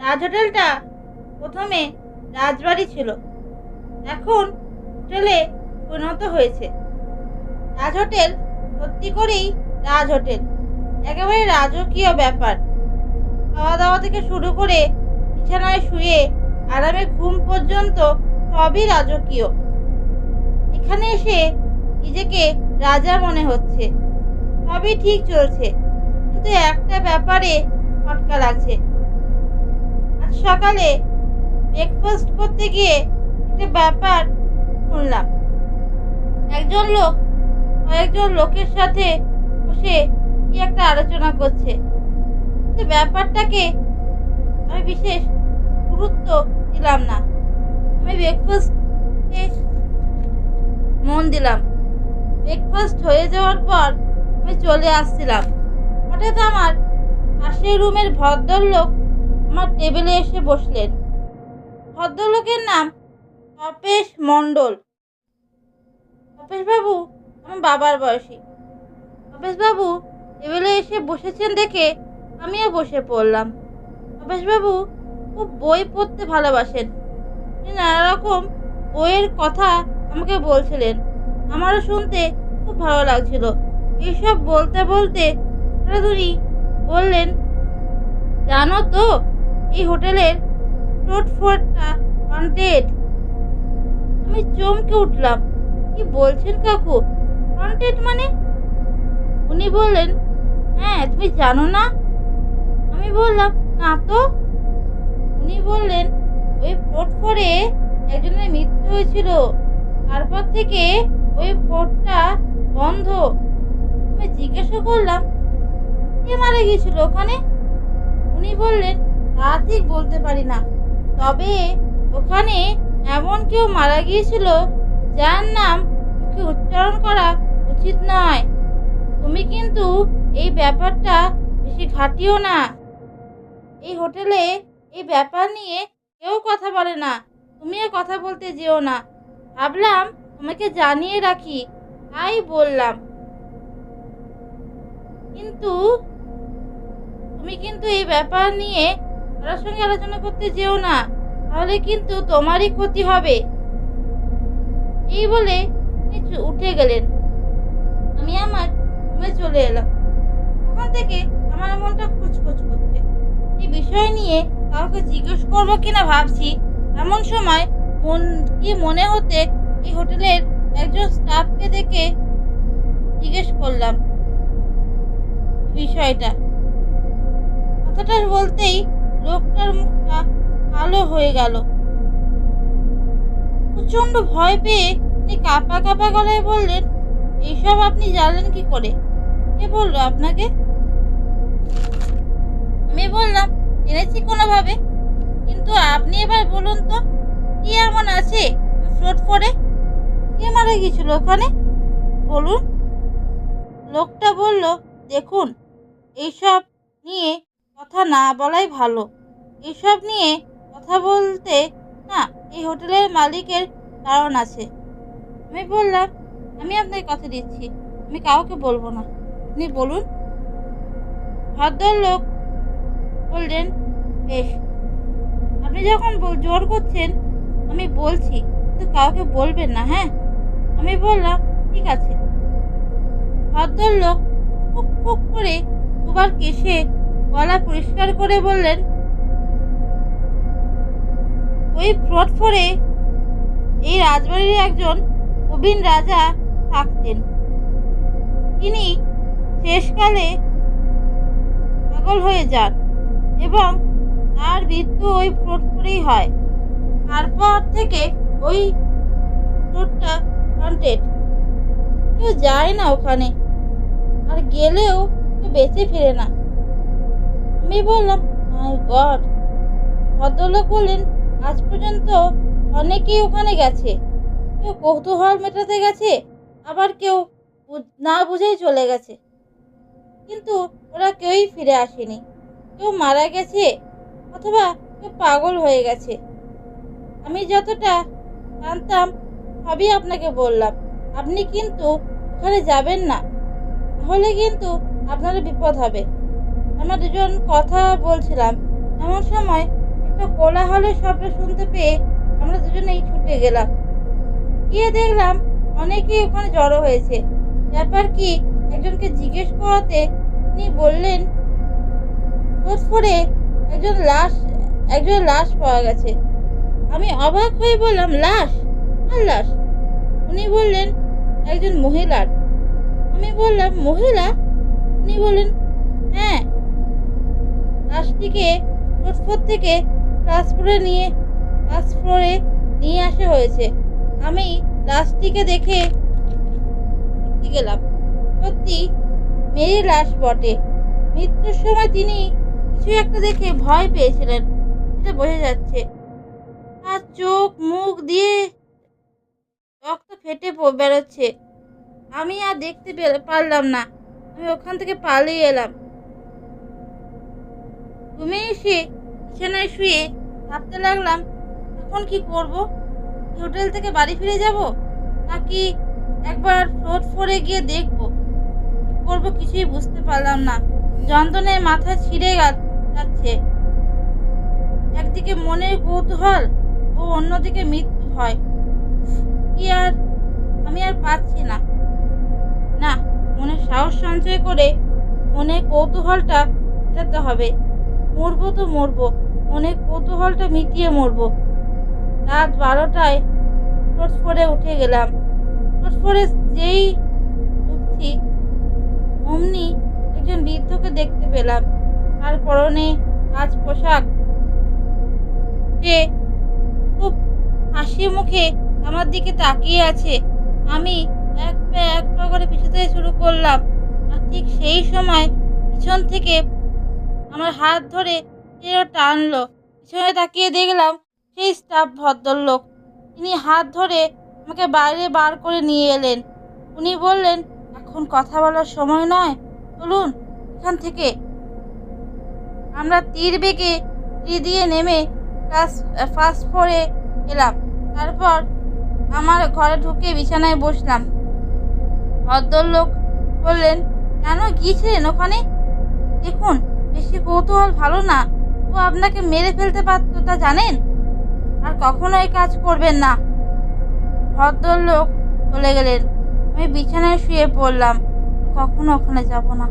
রাজ হোটেলটা প্রথমে রাজবাড়ি ছিল। এখন হোটেলে পরিণত হয়েছে। রাজ হোটেল সত্যি করেই রাজ হোটেল। একেবারে রাজকীয় ব্যাপার। খাওয়া দাওয়া থেকে শুরু করে বিছানায় শুয়ে আরামে ঘুম পর্যন্ত সবই রাজকীয়। এখানে এসে নিজেকে রাজা মনে হচ্ছে। সবই ঠিক চলছে। কিন্তু একটা ব্যাপারে খটকা লাগছে। সকালে ব্রেকফাস্ট করতে গিয়ে একটা ব্যাপার শুনলাম। একজন লোক, কয়েকজন লোকের সাথে বসে কি একটা আলোচনা করছে। কিন্তু ব্যাপারটাকে আমি বিশেষ গুরুত্ব দিলাম না। আমি ব্রেকফাস্টে মন দিলাম। ব্রেকফাস্ট হয়ে যাওয়ার পর আমি চলে আসছিলাম। হঠাৎ আমার পাশের রুমের ভদ্রলোক আমার টেবিলে এসে বসলেন। ভদ্রলোকের নাম অপেশ মণ্ডল। অপেশবাবু আমার বাবার বয়সী। অপেশবাবু টেবিলে এসে বসেছেন দেখে আমিও বসে পড়লাম। অপেশবাবু খুব বই পড়তে ভালোবাসেন। তিনি নানা রকম বইয়ের কথা আমাকে বলছিলেন। আমারও শুনতে খুব ভালো লাগছিল। এইসব বলতে বলতে উনি বললেন, জানো তো এই হোটেলের ফ্লোট ফ্লোরটা হন্টেড আমি চমকে উঠলাম। কি বলছেন কাকু? হন্টেড মানে? উনি বললেন হ্যাঁ তুমি জানো না? আমি বললাম, না তো। উনি বললেন, ওই ফোরে একজনের মৃত্যু হয়েছিল। তারপর থেকে ওই ফ্লোটটা বন্ধ। আমি জিজ্ঞাসা করলাম, কে মারা গিয়েছিল ওখানে? উনি বললেন তা ঠিক বলতে পারি না। তবে ওখানে এমন কেউ মারা গিয়েছিল, যার নাম মুখে উচ্চারণ করা উচিত নয়। তুমি কিন্তু এই ব্যাপারটা বেশি ঘাটিও না। এই হোটেলে এই ব্যাপার নিয়ে কেউ কথা বলে না। তুমিও কথা বলতে যেও না। ভাবলাম তোমাকে জানিয়ে রাখি, তাই বললাম। কিন্তু, তুমি কিন্তু এই ব্যাপার নিয়ে কারোর সঙ্গে আলোচনা করতে যেও না, তাহলে কিন্তু তোমারই ক্ষতি হবে। এই বলে উনি চু- উঠে গেলেন। আমি আমার রুমে চলে এলাম। তখন থেকে আমার মনটা খুচখুচ করছে। এই বিষয় নিয়ে কাউকে জিজ্ঞেস করব কিনা ভাবছি। এমন সময় মন, কি মনে হতে এই হোটেলের একজন স্টাফকে দেখে জিজ্ঞেস করলাম বিষয়টা। কথাটা বলতেই লোকটার মুখটা কালো হয়ে গেল। প্রচণ্ড ভয় পেয়ে তিনি কাঁপা কাঁপা গলায় বললেন এইসব আপনি জানলেন কি করে? কে বলল আপনাকে? আমি বললাম জেনেছি কোনোভাবে। কিন্তু আপনি এবার বলুন তো, কি এমন আছে ফ্লোট করে? কে মারা গিয়েছিল ওখানে? বলুন। লোকটা বলল, দেখুন এইসব নিয়ে কথা না বলাই ভালো। এসব নিয়ে কথা বলতে না, এই হোটেলের মালিকের কারণ আছে। আমি বললাম, আমি আপনাকে কথা দিচ্ছি, আমি কাউকে বলব না। আপনি বলুন। ভদ্রলোক বললেন, বেশ। আপনি যখন জোর করছেন, আমি বলছি, কিন্তু কাউকে বলবেন না হ্যাঁ? আমি বললাম, ঠিক আছে। ভদ্রলোক ফুক ফুক করে দুবার কেশে গলা পরিষ্কার করে বললেন, ওই ফ্লোট ফোরে এই রাজবাড়ির একজন প্রবীণ রাজা থাকতেন। তিনি শেষকালে পাগল হয়ে যান এবং তার মৃত্যু ওই ফ্লোট করেই হয়। তারপর থেকে ওই ফ্লোটটা হন্টেড কেউ যায় না ওখানে, আর গেলেও বেঁচে ফেরে না। আমি বললাম মাই গড ভদ্রলোক বললেন, আজ পর্যন্ত অনেকেই ওখানে গেছে। কেউ কৌতূহল মেটাতে গেছে, আবার কেউ না বুঝেই চলে গেছে। কিন্তু ওরা কেউই ফিরে আসেনি। কেউ মারা গেছে অথবা কেউ পাগল হয়ে গেছে। আমি যতটা জানতাম সবই আপনাকে বললাম। আপনি কিন্তু ওখানে যাবেন না। তাহলে কিন্তু আপনার বিপদ হবে। আমরা দুজন কথা বলছিলাম। এমন সময় একটা কোলাহলের শব্দ শুনতে পেয়ে আমরা দুজনেই ছুটে গেলাম। গিয়ে দেখলাম অনেকেই ওখানে জড়ো হয়েছে। ব্যাপার কি, একজনকে জিজ্ঞেস করাতে তিনি বললেন ফোরে একজন লাশ একজন লাশ পাওয়া গেছে। আমি অবাক হয়ে বললাম, লাশ? আর লাশ? উনি বললেন, একজন মহিলার। আমি বললাম, মহিলা? উনি বললেন লাশটিকে ফোর থেকে ফ্লোরে নিয়ে ফ্লোরে নিয়ে আসা হয়েছে। আমি লাশটিকে দেখে গেলাম। সত্যি, মেরি লাশ বটে। মৃত্যুর সময় তিনি কিছু একটা দেখে ভয় পেয়েছিলেন সেটা বোঝা যাচ্ছে। তার চোখ, মুখ দিয়ে রক্ত ফেটে বেরোচ্ছে। আমি আর দেখতে পারলাম না। আমি ওখান থেকে পালিয়ে এলাম। তুমি এসে বিছানায় শুয়ে ভাবতে লাগলাম, এখন কি করব? হোটেল থেকে বাড়ি ফিরে যাব? নাকি একবার ফ্লোর ফোরে গিয়ে দেখব? কি করব কিছুই বুঝতে পারলাম না। যন্ত্রণায় মাথা ছিঁড়ে যাচ্ছে। একদিকে মনের কৌতূহল ও অন্যদিকে মৃত্যু ভয়। কি আর, আমি আর পাচ্ছি না। না, মনে সাহস সঞ্চয় করে মনের কৌতূহলটা মেটাতে হবে। মরবো তো মরবো, অনেক কৌতূহলটা মিটিয়ে মরবো। রাত বারোটায় টোটফোরে উঠে গেলাম। টোটফোরে যেই উঠছি, অমনি একজন বৃদ্ধকে দেখতে পেলাম। তার পরনে কাজ পোশাক সে খুব হাসি মুখে আমার দিকে তাকিয়ে আছে। আমি এক পা এক পা করে পিছুতে শুরু করলাম। আর ঠিক সেই সময় পিছন থেকে আমার হাত ধরে কেউ টানলো। পিছনে তাকিয়ে দেখলাম সেই স্টাফ ভদ্রলোক। তিনি হাত ধরে আমাকে বাইরে বার করে নিয়ে এলেন। উনি বললেন, এখন কথা বলার সময় নয়। চলুন এখান থেকে। আমরা তীর বেগে দিয়ে নেমে ক্লাস ফার্স্ট ফোরে এলাম। তারপর আমার ঘরে ঢুকে বিছানায় বসলাম। ভদ্রলোক বললেন, কেন গিয়েছিলেন ওখানে? দেখুন। বেশি কৌতূহল ভালো না। ও আপনাকে মেরে ফেলতে পারত তা জানেন? আর কখনো এই কাজ করবেন না। ভদ্রলোক চলে গেলেন। আমি বিছানায় শুয়ে পড়লাম। কখনো ওখানে যাব না।